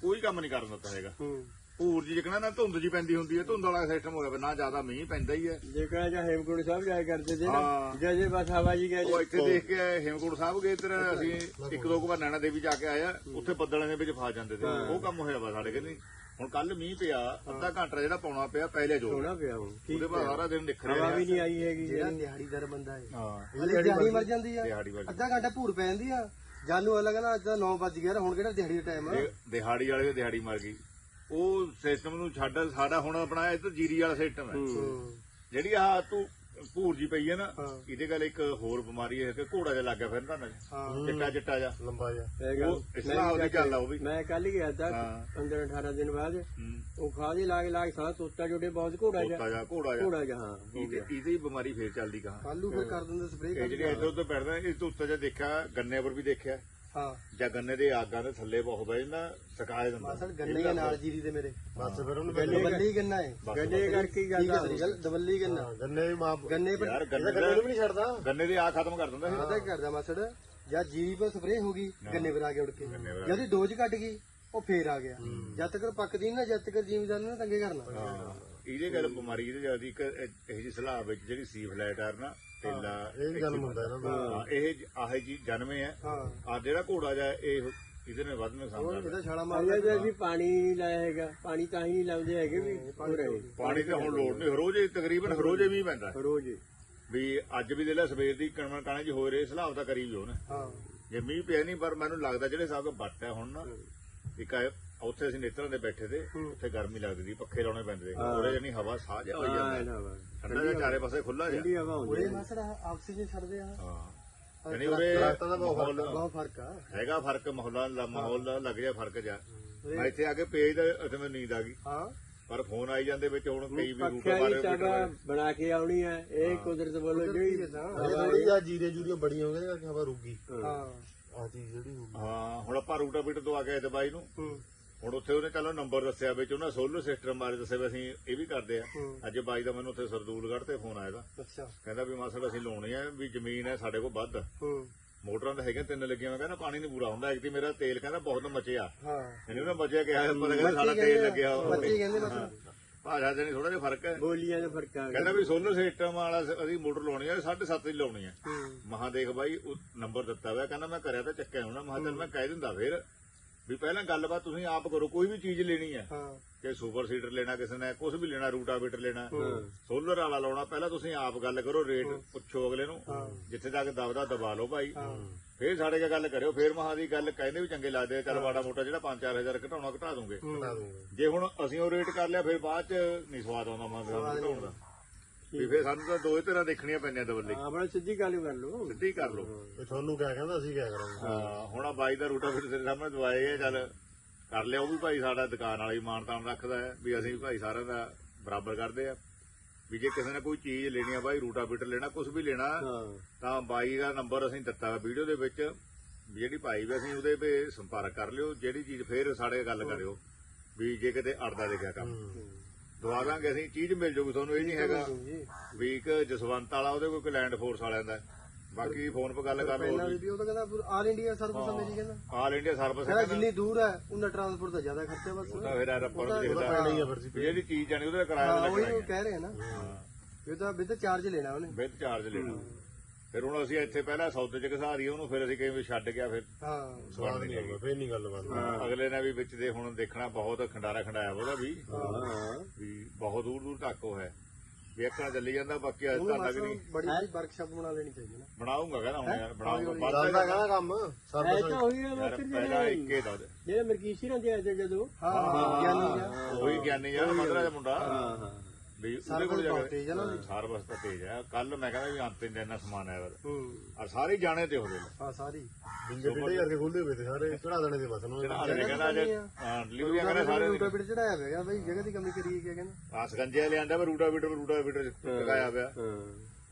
ਕੋਈ ਕੰਮ ਨਹੀਂ ਕਰਨ ਦਿੱਤਾ ਹੈਗਾ। ਭੂਰ ਜੀ ਜਿਕਣਾ ਨਾ ਧੁੰਦ ਜੀ ਪੈਂਦੀ ਹੁੰਦੀ ਹੈ ਧੁੰਦ ਵਾਲਾ ਸਿਸਟਮ ਹੋ ਗਿਆ ਨਾ ਜ਼ਿਆਦਾ ਮੀਂਹ ਪੈਂਦਾ ਹੀ ਹੈ। ਜੇਕਰ ਜਾਂ ਹੇਮਕੁੰਡ ਸਾਹਿਬ ਜਾਇਆ ਕਰਦੇ ਹਾਂ। ਜੇ ਜੇ ਬਸ ਹਵਾ ਜੀ ਗਏ ਉਹ ਇੱਥੇ ਦੇਖ ਕੇ ਆਏ ਹੇਮਕੁੰਟ ਸਾਹਿਬ ਗਏ ਇੱਧਰ ਅਸੀਂ ਇੱਕ ਦੋ ਕੁ ਵਾਰ ਨੈਣਾ ਦੇਵੀ ਜਾ ਕੇ ਆਇਆ ਉੱਥੇ ਬੱਦਲਾਂ ਦੇ ਵਿੱਚ ਫਸ ਜਾਂਦੇ ਤੇ ਉਹ ਕੰਮ ਹੋਇਆ ਵਾ ਸਾਡੇ ਕਹਿੰਦੇ ਹੁਣ ਕੱਲ ਮੀਂਹ ਪਿਆ ਅੱਧਾ ਘੰਟਾ ਜਿਹੜਾ ਪਾਉਣਾ ਪਿਆ ਪਹਿਲੇ ਜੋ ਸੋਣਾ ਪਿਆ ਹੁਣ ਉਹਦੇ ਬਾਅਦ ਸਾਰਾ ਦਿਨ ਨਿਖਰ ਹਵਾ ਰਿਹਾ ਵੀ ਨਹੀਂ ਆਈ ਹੈਗੀ ਜਿਹੜਾ ਦਿਹਾੜੀਦਾਰ ਬੰਦਾ ਹੈ। ਹਾਂ। ਹਲੇ ਦਿਹਾੜੀ ਮਰ ਜਾਂਦੀ ਆ। ਦਿਹਾੜੀ ਵਾਲੀ ਅੱਧਾ ਘੰਟਾ ਭੂਰ ਪੈ ਜਾਂਦੀ ਆ। ਜਾਨੂ ਅਲੱਗ ਨਾ ਅੱਜ ਤਾਂ 9 ਵੱਜ ਗਿਆ ਹੁਣ ਕਿਹੜਾ ਦਿਹਾੜੀ ਦਾ ਟਾਈਮ ਆ? ਦਿਹਾੜੀ ਵਾਲੇ ਦੀ ਦਿਹਾੜੀ ਮਰ ਗਈ। ਉਹ ਸਿਸਟਮ ਨੂੰ ਛੱਡ ਸਾਡਾ ਹੁਣ ਆਪਣਾ ਇੱਧਰ ਜੀਰੀ ਵਾਲਾ ਸਿਸਟਮ ਹੈ। ਜਿਹੜੀ ਆ ਤੂੰ ਭੂਰ ਜੀ ਪਈ ਹੈ ਨਾ ਇਹਦੇ ਗੱਲ ਇੱਕ ਹੋਰ ਬਿਮਾਰੀ ਹੈ ਕਿ ਘੋੜਾ ਜਿਹਾ ਲੱਗ ਗਿਆ ਫਿਰ ਤਾਂ ਹਾਂ। ਚਿੱਟਾ ਚਿੱਟਾ ਜਾ ਲੰਬਾ ਜਾ ਉਹ ਇਸ ਤਰ੍ਹਾਂ ਉਹਦੀ ਗੱਲ ਆ ਉਹ ਵੀ। ਮੈਂ ਕੱਲ ਹੀ ਗਿਆ ਤਾਂ ਹਾਂ। 15 18 ਦਿਨ ਬਾਅਦ। ਉਹ ਖਾਦੀ ਲਾਗ ਲਾਗ ਸਾਲਾ ਤੋਤਾ ਜੋੜੇ ਬਹੁਤ ਘੋੜਾ ਜਾ ਤੋਤਾ ਜਾ ਘੋੜਾ ਜਾ ਘੋੜਾ ਜਾ ਹਾਂ ਇਹਦੇ ਇਹਦੀ ਹੀ ਬਿਮਾਰੀ ਫੇਰ ਚੱਲਦੀ ਕਹਾਂ। ਆਲੂ ਫਿਰ ਕਰ ਦਿੰਦੇ ਸਪਰੇਅ ਇਹ ਜਿਹੜੀ ਇੱਧਰ ਉੱਧਰ ਪੈੜਦਾ ਇਹ ਤੋਂ ਉੱਤੇ ਜੇ ਦੇਖਿਆ ਗੰਨੇ ਪਰ ਵੀ ਦੇਖਿਆ। ਹਾਂ। ਜਾਂ ਗੰਨੇ ਦੇ ਆਗਾਂ ਦੇ ਥੱਲੇ ਬਹੁਤ ਬਹਿ ਜਾਂਦਾ ਸਕਾਏ ਦਿੰਦਾ। ਮਾਸੜ ਗੰਨੇ ਦੇ ਨਾਲ ਜੀਰੀ ਦੇ ਮੇਰੇ। ਬਸ ਫਿਰ ਉਹਨੂੰ ਦਵੱਲੀ ਗੰਨਾ ਹੈ। ਗੱਡੇ ਕਰਕੇ ਗੱਲ ਦਵੱਲੀ ਗੰਨਾ। ਗੰਨੇ ਵੀ ਮਾਪ ਗੰਨੇ ਪਰ ਯਾਰ ਗੰਨੇ ਗੰਨੇ ਨੂੰ ਵੀ ਨਹੀਂ ਛੱਡਦਾ। ਗੰਨੇ ਦੀ ਆ ਖਤਮ ਕਰ ਦਿੰਦਾ ਪਤਾ ਕੀ ਕਰਦਾ ਮਾਸੜ ਜਦ ਜੀਰੀ ਪਰ ਸਪਰੇਅ ਹੋ ਗਈ ਗੰਨੇ ਪਰ ਆ ਕੇ ਉੜ ਕੇ। ਗੰਨੇ ਜਦ ਡੋਜ਼ ਘਟ ਗਈ ਉਹ ਫੇਰ ਆ ਗਿਆ। ਜਦ ਤੱਕ ਪੱਕਦੀ ਨੀ ਜਦ ਤੱਕ ਜ਼ਿਮੀਦਾਰ ਨੇ ਤੰਗੇ ਕਰਨਾ। ਇਹਦੇ ਗੱਲ ਬਿਮਾਰੀ ਇਹਦੇ ਜ਼ਿਆਦਾ ਇੱਕ ਇਹ ਜੀ ਸਲਾਹ ਵਿੱਚ ਜਿਹੜੀ ਸੀ ਫਲੈਟਰ ਨਾ ਤੇਲਾ ਇਹ ਜਨਮ ਹੁੰਦਾ ਇਹਨਾਂ ਦਾ। ਹਾਂ, ਇਹ ਆਹੇ ਜੀ ਜਨਮੇ ਆ। ਹਾਂ। ਆ ਜਿਹੜਾ ਘੋੜਾ ਜਾ ਇਹ ਇਹਦੇ ਨੇ ਵੱਧ ਨੁਕਸਾਨ ਉਹ ਕਰਦਾ ਇਹਦਾ ਛਾਲਾ ਮਾਰਿਆ ਮਾਰਦਾ ਜੇ ਪਾਣੀ ਨਹੀਂ ਲਾਇਆ ਹੈਗਾ। ਪਾਣੀ ਤਾਂ ਹੀ ਨਹੀਂ ਲਾਉਂਦੇ ਹੈਗੇ ਵੀ ਹੋ ਰਹੇ ਪਾਣੀ ਤੇ ਹੁਣ ਲੋੜ ਨਹੀਂ। ਹਰੋਜੇ ਤਕਰੀਬਨ ਹਰੋਜੇ ਵੀ ਪੈਂਦਾ। ਰੋਜ਼ ਵੀ ਅੱਜ ਵੀ ਦੇ ਲੈ ਸਵੇਰ ਦੀ ਕਣਮਣ ਕਾਣੇ ਚ ਹੋ ਰਹੇ ਸਲਾਬ ਤਾਂ ਕਰੀ ਵੀ ਉਹਨੇ ਹਾਂ। ਜੇ ਮੀਂਹ ਪਿਆ ਨਹੀਂ ਪਰ ਮੈਨੂੰ ਲੱਗਦਾ ਜਿਹੜੇ ਹਿਸਾਬ ਨਾਲ ਬੱਟ ਹੈ ਹੁਣ ਨਾ ਇੱਕ ਉੱਥੇ ਅਸੀਂ ਨੇਤਰਾਂ ਦੇ ਬੈਠੇ ਤੇ ਉੱਥੇ ਗਰਮੀ ਲੱਗਦੀ ਸੀ ਪੱਖੇ ਲਾਉਣੇ ਪੈਂਦੇ ਸੀ। ਉਹਦੇ ਜਣੀ ਹਵਾ ਸਾਹ ਜਾ ਹੋਈ ਜਾਂਦਾ। ਠੰਡਾ ਜਿਹਾ ਚਾਰੇ ਪਾਸੇ ਖੁੱਲਾ ਜਾ ਠੰਡੀ ਹਵਾ ਹੁੰਦੀ ਉਰੇ ਮਾਸੜ ਆਕਸੀਜਨ ਛੱਡਦੇ ਆ? ਹਾਂ। ਯਾਨੀ ਉਹਦੇ ਮਾਹੌਲ ਬਹੁਤ ਫ਼ਰਕ ਆ। ਹੈਗਾ ਫ਼ਰਕ ਮਾਹੌਲਾਂ ਦਾ ਮਾਹੌਲ ਦਾ ਲੱਗ ਜਾ ਫ਼ਰਕ ਜਾ ਮੈਂ ਇੱਥੇ ਆ ਕੇ ਪੇਜ ਦਾ ਉੱਥੇ ਮੈਨੂੰ ਨੀਂਦ ਆ ਗਈ। ਹਾਂ। ਪਰ ਫੋਨ ਆਈ ਜਾਂਦੇ ਵਿੱਚ ਹੁਣ ਕਈ ਵੀ ਰੂਟ ਬਾਰੇ ਦੀ ਬਣਾ ਕੇ ਆਉਣੀ ਹੈ ਇਹ ਕੁਦਰਤ ਵੱਲੋਂ ਜਿਹੜੀ ਥੋੜੀ ਜਿਹਾ ਜੀਰੇ ਜੂਰੀਆਂ ਬੜੀਆਂ ਹੋ ਗਈਆਂ ਕਿ ਹਵਾ ਰੁਕੀ ਹਾਂ। ਆ ਚੀਜ਼ ਜਿਹੜੀ ਹਾਂ ਹੁਣ ਆਪਾਂ ਰੂਟਾ ਬੀਟ ਤੋਂ ਆ ਤੇ ਬਾਈ ਨੂੰ ਹੁਣ ਉੱਥੇ ਉਹਨੇ ਚਲੋ ਨੰਬਰ ਦੱਸਿਆ ਵਿੱਚ ਉਹਨਾਂ ਸੋਲਰ ਸਿਸਟਮ ਬਾਰੇ ਦੱਸਿਆ ਵੀ ਅਸੀਂ ਇਹ ਵੀ ਕਰਦੇ ਆ। ਅੱਜ ਬਾਈ ਦਾ ਮੈਨੂੰ ਉੱਥੇ ਸਰਦੂਲਗੜ੍ਹ ਤੇ ਫੋਨ ਆਇਆ ਦਾ ਅੱਛਾ। ਕਹਿੰਦਾ ਵੀ ਮਾਸੜ ਅਸੀਂ ਲਾਉਣੀ ਆ ਵੀ ਜ਼ਮੀਨ ਹੈ ਸਾਡੇ ਕੋਲ ਵੱਧ। ਮੋਟਰਾਂ ਤਾਂ ਹੈਗੀਆਂ ਤਿੰਨ ਲੱਗੀਆਂ ਮੈਂ ਕਹਿੰਦਾ ਪਾਣੀ ਨਹੀਂ ਪੂਰਾ ਹੁੰਦਾ। ਇੱਕ ਮੇਰਾ ਤੇਲ ਕਹਿੰਦਾ ਬਹੁਤ ਮਚਿਆ। ਹਾਂ। ਇਹਨੇ ਉਹਨੇ ਬਚਿਆ ਕਿਹਾ ਪਤਾ ਕਹਿੰਦਾ ਸਾਡਾ ਤੇਲ ਲੱਗਿਆ ਹੋਇਆ। ਬੱਚੇ ਕਹਿੰਦੇ ਮਤਲਬ ਭਾਸ਼ਾ ਦੇ ਥੋੜਾ ਜਿਹਾ ਫ਼ਰਕ ਹੈ। ਬੋਲੀਆਂ ਦਾ ਫ਼ਰਕ ਆ ਗਿਆ। ਕਹਿੰਦਾ ਵੀ ਸੋਲਰ ਸਿਸਟਮ ਵਾਲਾ ਅਸੀਂ ਮੋਟਰ ਲਾਉਣੀ ਆ 7.5 ਦੀ ਲਾਉਣੀ ਆ। ਹੂੰ। ਮਹਾ ਦੇਖ ਬਾਈ ਉਹ ਨੰਬਰ ਦਿੱਤਾ ਹੋਇਆ ਕਹਿੰਦਾ ਮੈਂ ਕਰਿਆ ਤਾਂ ਚੱਕਿਆ ਹੋਣਾ। ਮਹਾ ਚੱਲ ਮੈਂ ਕਹਿ ਦਿੰਦਾ ਫੇਰ ਵੀ ਪਹਿਲਾਂ ਗੱਲਬਾਤ ਤੁਸੀਂ ਆਪ ਕਰੋ ਕੋਈ ਵੀ ਚੀਜ਼ ਲੈਣੀ ਹੈ। ਹਾਂ। ਕਿ ਸੁਪਰ ਸੀਡਰ ਲੈਣਾ ਕਿਸੇ ਨੇ ਕੁਝ ਵੀ ਲੈਣਾ ਰੂਟਾਵੇਟਰ ਲੈਣਾ ਸੋਲਰ ਵਾਲਾ ਲਾਉਣਾ ਪਹਿਲਾਂ ਤੁਸੀਂ ਆਪ ਗੱਲ ਕਰੋ ਰੇਟ ਪੁੱਛੋ ਅਗਲੇ ਨੂੰ। ਜਿੱਥੇ ਤੱਕ ਦਬਦਾ ਦਬਾ ਲਓ ਭਾਈ। ਫੇਰ ਸਾਡੇ ਕੇ ਗੱਲ ਕਰਿਓ ਫੇਰ ਮਹਾ ਦੀ ਗੱਲ ਕਹਿੰਦੇ ਵੀ ਚੰਗੇ ਲੱਗਦੇ ਆ, ਚੱਲ ਮਾੜਾ ਮੋਟਾ ਜਿਹੜਾ 5-4000 ਘਟਾਉਣਾ ਘਟਾ ਦੂੰਗਾ। ਜੇ ਹੁਣ ਅਸੀਂ ਉਹ ਰੇਟ ਕਰ ਲਿਆ ਫਿਰ ਬਾਅਦ ਚ ਨਹੀਂ ਸਵਾਦ ਆਉਂਦਾ ਮਨ ਦਾ ਘਟਾਉਣ ਦਾ। ਵੀ ਫਿਰ ਸਾਨੂੰ ਤਾਂ ਦੋਏ ਤਰ੍ਹਾਂ ਦੇਖਣੀਆਂ ਪੈਂਦੀਆਂ ਦਵੱਲੇ ਆਪਣਾ ਸਿੱਧੀ ਗੱਲ ਕਰ ਲਓ। ਸਿੱਧੀ ਕਰ ਲਓ। ਇਹ ਤੁਹਾਨੂੰ ਕਿਆ ਕਹਿੰਦਾ ਅਸੀਂ ਕਿਆ ਕਰਾਂਗੇ? ਹਾਂ ਹੁਣ ਆ ਬਾਈ ਦਾ ਰੂਟਾ ਫਿਰ ਤੇਰੇ ਸਾਹਮਣੇ ਦਵਾਏ ਆ ਚੱਲ ਕਰ ਲਿਆ ਉਹ ਵੀ ਭਾਈ ਸਾਡਾ ਦੁਕਾਨ ਵਾਲਾ ਹੀ ਮਾਨਤਾਨ ਰੱਖਦਾ ਹੈ ਵੀ ਅਸੀਂ ਵੀ ਭਾਈ ਸਾਰਿਆਂ ਦਾ ਬਰਾਬਰ ਕਰਦੇ ਆ। ਵੀ ਜੇ ਕਿਸੇ ਨੇ ਕੋਈ ਚੀਜ਼ ਲੈਣੀ ਆ ਬਾਈ ਰੂਟਾ ਬੀਟਰ ਲੈਣਾ ਕੁਝ ਵੀ ਲੈਣਾ ਹਾਂ। ਤਾਂ ਬਾਈ ਦਾ ਨੰਬਰ ਅਸੀਂ ਦਿੱਤਾ ਵੀਡੀਓ ਦੇ ਵਿੱਚ। ਵੀ ਜਿਹੜੀ ਭਾਈ ਵੀ ਅਸੀਂ ਉਹਦੇ 'ਤੇ ਸੰਪਰਕ ਕਰ ਲਿਓ ਜਿਹੜੀ ਚੀਜ਼ ਫੇਰ ਸਾਡੇ ਗੱਲ ਕਰਿਓ ਵੀ ਜੇ ਕਿਤੇ ਅੜਦਾ ਦੇਖਿਆ ਕੰਮ। ਦਵਾ ਦਾਂਗੇ ਅਸੀਂ ਚੀਜ਼ ਮਿਲ ਜੂਗੀ ਤੁਹਾਨੂੰ ਇਹ ਨਹੀਂ ਹੈਗਾ ਵੀ ਇੱਕ ਜਸਵੰਤ ਵਾਲਾ ਉਹਦੇ ਕੋਈ ਲੈਂਡ ਫੋਰਸ ਵਾਲਿਆਂ ਦਾ। ਬਾਕੀ ਫੋਨ 'ਤੇ ਗੱਲ ਕਰ ਪਹਿਲਾਂ ਲਓ ਵੀ ਉਹ ਤਾਂ ਕਹਿੰਦਾ ਆਲ ਇੰਡੀਆ ਸਰਵਿਸ ਹੈ। ਮੇਰੀ ਕਹਿੰਦਾ। ਆਲ ਇੰਡੀਆ ਸਰਵਿਸ ਕਹਿੰਦਾ ਜਿੰਨੀ ਦੂਰ ਹੈ ਉਹਨਾਂ ਟਰਾਂਸਪੋਰਟ ਦਾ ਜ਼ਿਆਦਾ ਖਰਚਾ ਬਸ। ਤਾਂ ਫਿਰ ਆਪਾਂ ਨੂੰ ਦੇਖਦਾ। ਵੀ ਜਿਹੜੀ ਚੀਜ਼ ਜਾਣੀ ਉਹਦਾ ਕਿਰਾਇਆ ਹਾਂ ਉਹੀ ਲੱਗਣਾ ਉਹ ਕਹਿ ਰਹੇ ਆ ਨਾ। ਇਹ ਤਾਂ ਵਿਦ ਚਾਰਜ ਲੈਣਾ ਉਹਨੇ। ਵਿਦ ਚਾਰਜ ਲੈਣਾ। ਫਿਰ ਹੁਣ ਅਸੀਂ ਇੱਥੇ ਪਹਿਲਾਂ ਸੌਦੇ 'ਚ ਘਸਾਰੀ ਉਹਨੂੰ ਫਿਰ ਅਸੀਂ ਕਹੇ ਵੀ ਛੱਡ ਗਿਆ ਫਿਰ ਹਾਂ ਸਵਾਦ ਨਹੀਂ ਆਉਂਦਾ ਫੇਰ ਨਹੀਂ ਗੱਲ ਬਣਦੀ। ਅਗਲੇ ਨੇ ਵੀ ਵਿੱਚ ਦੇ ਹੁਣ ਦੇਖਣਾ ਬਹੁਤ ਖੰਡਾਰਾ ਖੰਡਾਇਆ ਉਹਦਾ ਵੀ। ਹਾਂ। ਵੀ ਬਹੁਤ ਦੂਰ ਦੂਰ ਤੱਕ ਉਹ ਹੈ। ਵੇਖਣਾ ਚੱਲੀ ਜਾਂਦਾ ਬਾਕੀ ਅੱਜ ਤੱਕ ਮਾਸਾ ਨਹੀਂ। ਬੜੀ ਵਰਕਸ਼ਾਪ ਬਣਾ ਲੈਣੀ ਚਾਹੀਦੀ ਨਾ। ਬਣਾਉਂਗਾ ਕਹਿੰਦਾ ਹੁਣ ਯਾਰ ਬਣਾਉਂਗਾ। ਬਾਅਦ ਕਹਿੰਦਾ ਕੰਮ? ਸਰਵਿਸ ਤਾਂ ਹੋਈ ਆ ਯਾਰ ਮਾਸਟਰ ਪਹਿਲਾਂ ਇੱਕੇ ਦਾ ਜਿਹੜੇ ਮਰਕੀਸ਼ੀ ਰਹਿੰਦੇ ਆ। ਜਦੋਂ ਹਾਂ ਹਾਂ ਗਿਆਨੀ ਆ ਉਹੀ ਗਿਆਨੀ ਯਾਰ ਮਦਰਾ ਦਾ ਮੁੰਡਾ। ਹਾਂ ਹਾਂ। ਵੀ ਉਹਦੇ ਸਰਵਿਸ ਕੋਲ ਜਾ ਬਹੁਤ ਤੇਜ਼ ਆ ਨਾ। ਸਾਰ ਬਸਤਾ ਤੇਜ ਹੈ ਕੱਲ ਮੈਂ ਕਹਿੰਦਾ ਵੀ ਅੰਤ ਇੰਨਾ ਇੰਨਾ ਸਮਾਨ ਆਇਆ ਵਾ ਹੂੰ। ਔਰ ਸਾਰੇ ਜਾਣੇ ਤੇ ਉਹਦੇ ਹਾਂ ਸਾਰੀ ਬਿੰਗੇ ਬਿੰਡੇ ਕਰਕੇ ਖੁੱਲਦੇ ਹੋਏ ਤੇ ਸਾਰੇ। ਚੜਾ ਦੇਣੇ ਤੇ ਬਸ ਨੂੰ ਅਗਲੇ ਕਹਿੰਦਾ ਅੱਜ ਹਾਂ ਡਿਲੀਵਰੀ ਕਹਿੰਦਾ ਸਾਰੇ ਰੂਟਾ ਬਿਟ ਚੜਾਇਆ ਹੋਇਆ ਬਈ ਜਗ੍ਹਾ ਦੀ ਕਮੀ ਕਰੀਏ ਕਿਆ ਕਹਿੰਦਾ। ਆ ਸਕੰਜੇ ਲਿਆਂਦਾ ਪਰ ਰੂਟਾ ਬੀਟਰ ਰੂਟਾ ਬੀਟਰ ਟਕਾਇਆ ਪਿਆ। ਹਾਂ।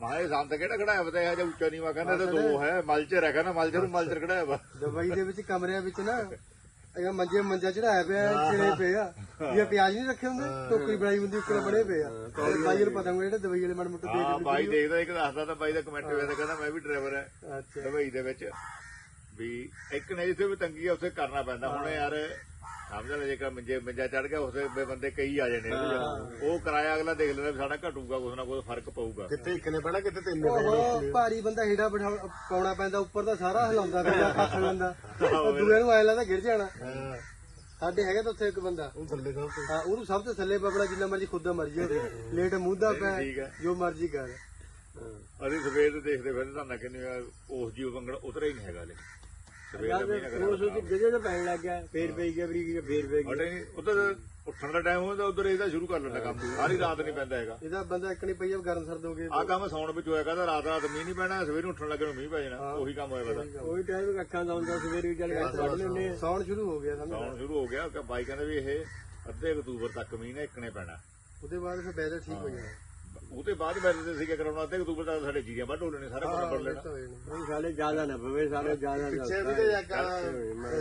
ਮਾਂ ਇਹ ਸੰਤ ਕਿਹੜਾ ਖੜਾਇਆ ਪਤਾ ਇਹ ਜਿਹਾ ਉੱਚਾ ਨਹੀਂ ਵਾ ਕਹਿੰਦਾ ਤੇ ਦੋ ਹੈ ਮਲਚਰ ਹੈ ਕਹਿੰਦਾ ਮਲਚਰ ਨੂੰ ਮਲਚਰ ਖੜਾਇਆ ਵਾ। ਦੁਬਈ ਦੇ ਵਿੱਚ ਕਮਰਿਆਂ ਵਿੱਚ ਨਾ ਇਹ ਮੰਜੇ ਮੰਜਾ ਚੜਾਇਆ ਪਿਆ ਚਿੜੇ ਪਏ ਆ। ਇਹ ਪਿਆਜ਼ ਨਹੀਂ ਰੱਖੇ ਹੁੰਦੇ? ਟੋਕਰੀ ਬਣਾਈ ਹੁੰਦੀ ਉੱਪਰ ਬੜੇ ਪਏ ਆ। ਤੇ ਬਾਈ ਨੂੰ ਪਤਾ ਹੋਊਗਾ ਜਿਹੜੇ ਦੁਬਈ ਵਾਲੇ ਮਨ ਮੁੱਟ ਹਾਂ ਬਾਈ ਦੇਖਦਾ ਇੱਕ ਦੱਸਦਾ ਤਾਂ ਬਾਈ ਦਾ ਕਮੈਂਟ ਹੋਇਆ ਤਾਂ ਕਹਿੰਦਾ ਮੈਂ ਵੀ ਡਰਾਈਵਰ ਹੈ। ਅੱਛਾ। ਦੁਬਈ ਦੇ ਵਿੱਚ ਵੀ ਇੱਕ ਨੇ ਜਿੱਥੇ ਵੀ ਤੰਗੀ ਆ ਉੱਥੇ ਕਰਨਾ ਪੈਂਦਾ। ਹੁਣ ਯਾਰ ਸਮਝ ਲੈ ਜੇਕਰ ਮੰਜੇ ਮੰਜਾ ਚੜ ਗਿਆ ਉਸੇ ਵੇ ਬੰਦੇ ਕਈ ਆ ਜਾਣੇ ਉਹਦੇ। ਉਹ ਕਿਰਾਇਆ ਅਗਲਾ ਦੇਖ ਲੈਂਦਾ ਵੀ ਸਾਡਾ ਘਟੂਗਾ ਕੁਛ ਨਾ ਕੁਛ ਫ਼ਰਕ ਪਊਗਾ। ਕਿੱਥੇ ਇੱਕ ਨੇ ਪੈਣਾ ਕਿੱਥੇ ਤਿੰਨ ਨੇ ਪੈਣਾ ਭਾਰੀ ਬੰਦਾ ਹੀੜਾ ਬਿਠਾ ਪਾਉਣਾ ਪੈਂਦਾ ਉੱਪਰ ਦਾ ਸਾਰਾ ਹਿਲਾਉਂਦਾ ਪੈਂਦਾ ਕੱਖ ਲੈਂਦਾ ਉਹ ਦੂਏ ਨੂੰ ਆਇਆ ਲੱਗਦਾ ਗਿਰ ਜਾਣਾ। ਹਾਂ, ਸਾਡੇ ਹੈਗਾ ਤਾਂ ਉੱਥੇ ਇੱਕ ਬੰਦਾ। ਉਹ ਥੱਲੇ ਤੋਂ ਹਾਂ ਉਹਨੂੰ ਸਭ ਤੋਂ ਥੱਲੇ ਪਪੜਾ ਜਿੰਨਾ ਮਰਜ਼ੀ ਖੁਦ ਦਾ ਮਰਜ਼ੀ ਹੋਵੇ। ਲੇਟ ਮੂੰਹਦਾ ਪੈ ਹੈ। ਜੋ ਮਰਜ਼ੀ ਕਰ। ਅਸੀਂ ਸਵੇਰ ਦੇ ਦੇਖਦੇ ਫਿਰ ਤਾਂ ਕਿੰਨੀ ਵਾਰ ਉਸ ਜੀਵ ਬੰਗੜ ਉਤਰਿਆ ਹੀ ਨਹੀਂ ਹੈਗਾ ਲੈ ਸਵੇਰ ਦਾ ਮਹੀਨਾ ਉਹ ਸੋਚ ਜਿਹੜੇ ਤਾਂ ਪੈਣ ਲੱਗ ਗਿਆ। ਫੇਰ ਪਈ ਗਿਆ ਬਰੀ ਫੇਰ ਪਈ ਗਿਆ। ਅਟੇ ਨਹੀਂ ਉਧਰ ਉੱਠਣ ਦਾ ਟਾਈਮ ਹੁੰਦਾ ਉਧਰ ਇਹਦਾ ਸ਼ੁਰੂ ਕਰ ਲੈਂਦਾ ਕੰਮ। ਸਾਰੀ ਰਾਤ ਨਹੀਂ ਪੈਂਦਾ ਹੈਗਾ। ਇਹਦਾ ਬੰਦਾ ਇੱਕ ਨਹੀਂ ਪਈਆ ਗਰਮ ਸਰਦ ਹੋ ਗਏ ਆ ਕੰਮ ਸੌਣ ਵਿੱਚ ਹੋਇਆ ਕਹਿੰਦਾ ਰਾਤ ਰਾਤ ਮੀਂਹ ਨਹੀਂ ਪੈਣਾ ਸਵੇਰ ਨੂੰ ਉੱਠਣ ਲੱਗੇ ਨੂੰ ਮੀਂਹ ਪੈ ਜਾਣਾ। ਉਹੀ ਕੰਮ ਹੋਇਆ ਪਤਾ ਉਹੀ ਟਾਈਮ ਅੱਖਾਂ ਦਾ ਹੁੰਦਾ ਸਵੇਰ ਵੀ ਚੱਲ ਗਿਆ ਪੜ ਲੈਨੇ ਆ। ਸੌਣ ਸ਼ੁਰੂ ਹੋ ਗਿਆ ਸਮਝ ਸੌਣ ਸ਼ੁਰੂ ਹੋ ਗਿਆ ਕਿ ਬਾਈ ਕਹਿੰਦਾ ਵੀ ਇਹ ਅੱਧੇ ਅਕਤੂਬਰ ਤੱਕ ਮੀਂਹ ਨੇ ਇੱਕਨੇ ਪੈਣਾ। ਉਹਦੇ ਬਾਅਦ ਫਿਰ ਵੈਦਰ ਠੀਕ ਹੋ ਜਾਣਾ। ਉਹਦੇ ਬਾਅਦ ਵੈਸੇ ਤੇ ਸੀਗਾ ਕਰਾਉਣਾ ਅੱਧੇ ਅਕਤੂਬਰ ਤੱਕ ਸਾਡੇ ਜੀਰੀਆਂ ਵੱਢ ਹੋ ਲੈਣੇ ਸਾਰੇ ਕੁਝ ਨੰਬਰ ਲੈਣਾ। ਨਹੀਂ ਸਾਲੇ ਜ਼ਿਆਦਾ ਨਾ ਪਵੇ ਸਾਰੇ ਜ਼ਿਆਦਾ ਪਿੱਛੇ ਵੀ ਤੇ ਇੱਕ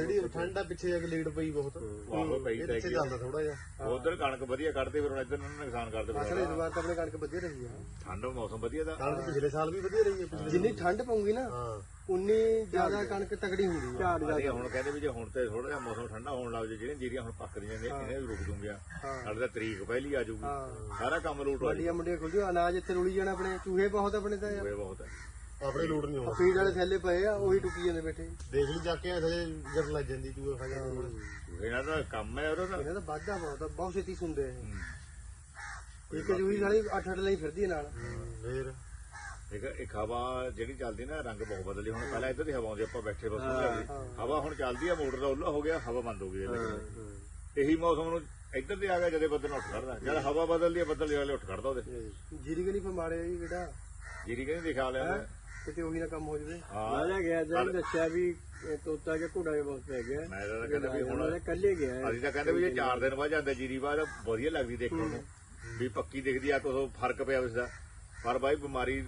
ਜਿਹੜੀ ਠੰਡ ਆ ਪਿੱਛੇ ਇੱਕ ਲੀਡ ਪਈ ਬਹੁਤ। ਵਾਹ ਪਈ ਤਾਂ ਪਿੱਛੇ ਚੱਲਦਾ ਥੋੜਾ ਜਿਹਾ। ਉਧਰ ਕਣਕ ਵਧੀਆ ਕੱਢਦੇ ਫਿਰ ਹੁਣ ਇੱਧਰ ਨੂੰ ਨੁਕਸਾਨ ਕਰਦੇ ਅਸਲ ਫਿਰ ਇਸ ਵਾਰ ਤਾਂ ਆਪਣੇ ਕਣਕ ਵਧੀਆ ਰਹੀ ਆ। ਠੰਡ ਮੌਸਮ ਵਧੀਆ ਦਾ। ਪਿਛਲੇ ਸਾਲ ਵੀ ਵਧੀਆ ਰਹੀ ਹੈ ਪਿਛਲੇ ਜਿੰਨੀ ਠੰਡ ਪਊਗੀ ਨਾ ਹਾਂ। ਉਨੀ ਜ਼ਿਆਦਾ ਕਣਕ ਤਗੜੀ ਹੁੰਦੀ ਆ। ਝਾੜ ਅਸੀਂ ਹੁਣ ਕਹਿੰਦੇ ਵੀ ਜੇ ਹੁਣ ਤੇ ਥੋੜਾ ਜਿਹਾ ਮੌਸਮ ਠੰਡਾ ਹੋਣ ਲੱਗ ਜੇ ਜਿਹੜੀਆਂ ਜੀਰੀਆਂ ਹੁਣ ਪੱਕ ਰਹੀਆਂ ਨੇ ਇਹਨੇ ਵੀ ਰੁਕ ਜੂਗੀਆਂ। ਸਾਡੇ ਤਾਂ ਤਰੀਕ ਪਹਿਲੀ ਆ ਜੂਗੀ। ਸਾਰਾ ਕੰਮ ਲੂਟ ਹੋ ਵੱਡੀਆਂ ਮੁੰਡੀਆਂ ਖੁੱਲੀਆਂ ਅਨਾਜ ਇੱਥੇ ਰੁਲੀ ਜਾਣਾ ਆਪਣੇ ਚੂਹੇ ਬਹੁਤ ਆਪਣੇ ਤਾਂ। ਯਾਰ ਜਾਊਗਾ ਬਹੁਤ ਹੈ ਆਪਣੇ ਲੋਡ ਨਹੀਂ ਹੋਣਾ। ਫੀਡ ਵਾਲੇ ਥੈਲੇ ਪਏ ਆ ਉਹੀ ਟੁੱਕੀ ਜਾਂਦੇ ਬੈਠੇ। ਦੇਖ ਲਈ ਜਾ ਕੇ ਅਜੇ ਜੜ ਲੱਗ ਜਾਂਦੀ ਤੂੰ ਖਾ ਜਾਂਦੀ ਇਹਨਾਂ ਦਾ ਕੰਮ ਹੈ ਉਹਦਾ ਤਾਂ। ਇਹਨਾਂ ਦਾ ਵਾਧਾ ਬਹੁਤ ਆ ਬਹੁਤ ਛੇਤੀ ਸੁਣਦੇ ਇਹ। ਇੱਕ ਜੂਹੀ ਨਾਲੀ 8-8 ਲਈ ਫਿਰਦੀ ਆ ਨਾਲ। ਫੇਰ। ਇੱਕ ਇੱਕ ਹਵਾ ਜਿਹੜੀ ਚੱਲਦੀ ਨਾ ਰੰਗ ਬਹੁਤ ਬਦਲੀ ਹੁਣ। ਪਹਿਲਾਂ ਇੱਧਰ ਦੀ ਹਵਾ ਆਉਂਦੀ ਆਪਾਂ ਬੈਠੇ ਬਸ ਹਵਾ ਹੁਣ ਚੱਲਦੀ ਆ ਮੋਟਰ ਦਾ ਉੱਲਾ ਹੋ ਗਿਆ ਹਵਾ ਬੰਦ ਹੋ ਗਈ ਇਹਦੇ। ਇਹੀ ਮੌਸਮ ਨੂੰ ਇੱਧਰ ਦੇ ਆ ਗਿਆ ਜਦੇ ਬੱਦਲ ਉੱਠ ਖੜਦਾ। ਜਦ ਹਵਾ ਬਦਲਦੀ ਆ ਬੱਦਲ ਵਾਲੇ ਉੱਠ ਖੜਦਾ ਉਹਦੇ। ਜੀਰੀ ਕਿ ਨਹੀਂ ਫਮਾੜੇ ਜੀ ਜਿਹੜਾ ਜੀਰੀ ਕਹਿੰਦੇ ਦਿਖਾ ਲਿਆ ਕਿਤੇ ਉਹੀ ਨਾ ਕੰਮ ਹੋ ਜਵੇ। ਹਾਂ। ਮਾਲਾ ਗਿਆ ਜਾਂ ਦੱਸਿਆ ਵੀ ਇਹ ਤੋਤਾ ਕੇ ਘੋੜਾ ਜਿਹਾ ਬਹੁਤ ਪੈ ਗਿਆ। ਮੈਂ ਤਾਂ ਕਹਿੰਦਾ ਵੀ ਹੁਣ ਕੱਲੇ ਗਿਆ ਹੈ। ਅਸੀਂ ਤਾਂ ਕਹਿੰਦੇ ਵੀ ਜੇ 4 ਦਿਨ ਬਾਅਦ ਜਾਂਦਾ ਜੀਰੀ ਬਾਅਦ ਵਧੀਆ ਲੱਗਦੀ ਦੇਖਣ ਨੂੰ। ਵੀ ਪੱਕੀ ਦਿਖਦੀ ਆ ਕੁਛ ਫ਼ਰਕ ਪਿਆ ਉਸ ਦਾ ਪਰ ਬਾਈ ਬਿਮਾਰੀ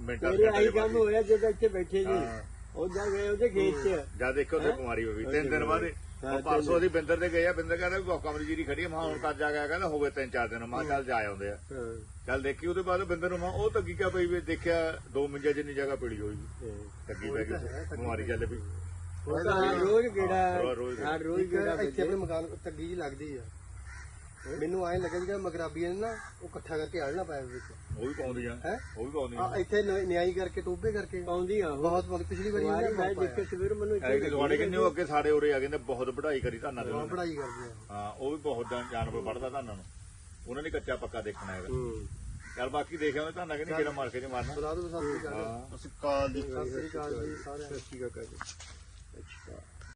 ਮਿੰਟਾਂ ਆਈ ਸਕਿੰਟਾਂ ਕੰਮ ਹੋਇਆ ਜਦੋਂ ਇੱਥੇ ਬੈਠੇ ਜੀ। ਉਹ ਜਾ ਗਏ ਉਹਦੇ ਖੇਤ 'ਚ। ਜਦ ਦੇਖੋ ਤੇ ਬਿਮਾਰੀ ਹੋ ਗਈ। ਤਿੰਨ ਦਿਨ ਬਾਅਦ ਉਹ ਪਰਸੋਂ ਅਸੀਂ ਬਿੰਦਰ ਦੇ ਗਏ ਆ। ਬਿੰਦਰ ਕਹਿੰਦਾ ਵੀ ਕਮਰ ਜੀਰੀ ਖੜੀ ਆ। ਮੈਂ ਕਿਹਾ ਹੁਣ ਕੱਜ ਆ ਗਿਆ ਕਹਿੰਦਾ ਹੋਵੇ ਤਿੰਨ ਚਾਰ ਦਿਨ। ਮੈਂ ਚੱਲ ਜਾ ਆਉਂਦੇ ਆ। ਹਾਂ। ਚੱਲ ਦੇਖੀ ਉਹਦੇ ਬਾਅਦ ਬਿੰਦਰ ਨੂੰ ਮੈਂ ਉਹ ਤੱਗੀ ਕਿਆ ਪਈ ਵੀ ਦੇਖਿਆ ਦੋ ਮੰਜੇ ਜਿੰਨੀ ਜਗ੍ਹਾ ਪੀੜੀ ਹੋਈ। ਤੱਗੀ ਪੈ ਗਈ ਬਿਮਾਰੀ ਚੱਲ ਪਈ। ਉਹ ਤਾਂ ਹਰ ਰੋਜ਼ ਗੇੜਾ ਰੋਜ਼- ਰੋਜ਼ ਹਰ ਰੋਜ਼ ਇੱਕ ਗੇੜਾ ਇੱਥੇ ਆਪਣੇ ਮਕਾਨ ਤੱਗੀ ਜੀ ਲੱਗਦੀ ਆ। ਮੈਨੂੰ ਐਂ ਲੱਗਾ ਜਿਹੜਾ ਮਗਰਾਬੀਆਂ ਨੇ ਨਾ ਉਹ ਇਕੱਠਾ ਕਰਕੇ ਆਲਣਾ ਪਾਇਆ ਵਿੱਚ। ਉਹ ਵੀ ਪਾਉਂਦੀਆਂ। ਹੈਂ? ਉਹ ਵੀ ਪਾਉਂਦੀਆਂ। ਆ ਇੱਥੇ ਨ- ਨਿਆਈ ਕਰਕੇ ਟੋਬੇ ਕਰਕੇ। ਪਾਉਂਦੀ ਆ ਉਹ। ਬਹੁਤ ਬਹੁਤ ਪਿਛਲੀ ਵਾਰੀ ਮੈਂ ਦੇਖ ਕੇ ਸਵੇਰ ਮੈਨੂੰ ਇੱਥੇ ਐ ਤੁਹਾਡੇ ਕਿੰਨੇ ਹੋ ਅੱਗੇ ਸਾਡੇ ਉਰੇ ਆ ਗਏ ਨੇ ਬਹੁਤ ਵਢਾਈ ਕਰੀ ਧਾਨਾਂ ਦੇ ਪਾਇਆ। ਉਹਨਾਂ ਨੇ। ਪੜਾਈ ਕਰਦੇ ਆ। ਹਾਂ ਉਹ ਵੀ ਬਹੁਤ ਜਾਨ- ਜਾਨਵਰ ਵੜਦਾ ਧਾਨਾਂ ਨੂੰ। ਉਹਨਾਂ ਨੇ ਕੱਚਾ ਪੱਕਾ ਦੇਖਣਾ ਹੈਗਾ। ਹੂੰ। ਚੱਲ ਬਾਕੀ ਦੇਖਿਆ ਉਹਨੇ ਧਾਨਾਂ ਕਿ ਨਹੀਂ ਕਿਹੜਾ ਮਾਰ ਕੇ ਜੇ ਮਾਰਨਾ। ਬੁਲਾ ਦੋ ਸਤਿ ਸ੍ਰੀ ਅਕਾਲ। ਹਾਂ। ਅਸੀਂ ਕਾਲ ਦੀ ਸਤਿ ਸ੍ਰੀ ਅਕਾਲ ਜੀ ਸਾਰਿਆਂ ਨੂੰ ਸਤਿ ਸ਼੍ਰੀ ਅਕਾਲ ਜੀ। ਅੱਛਾ।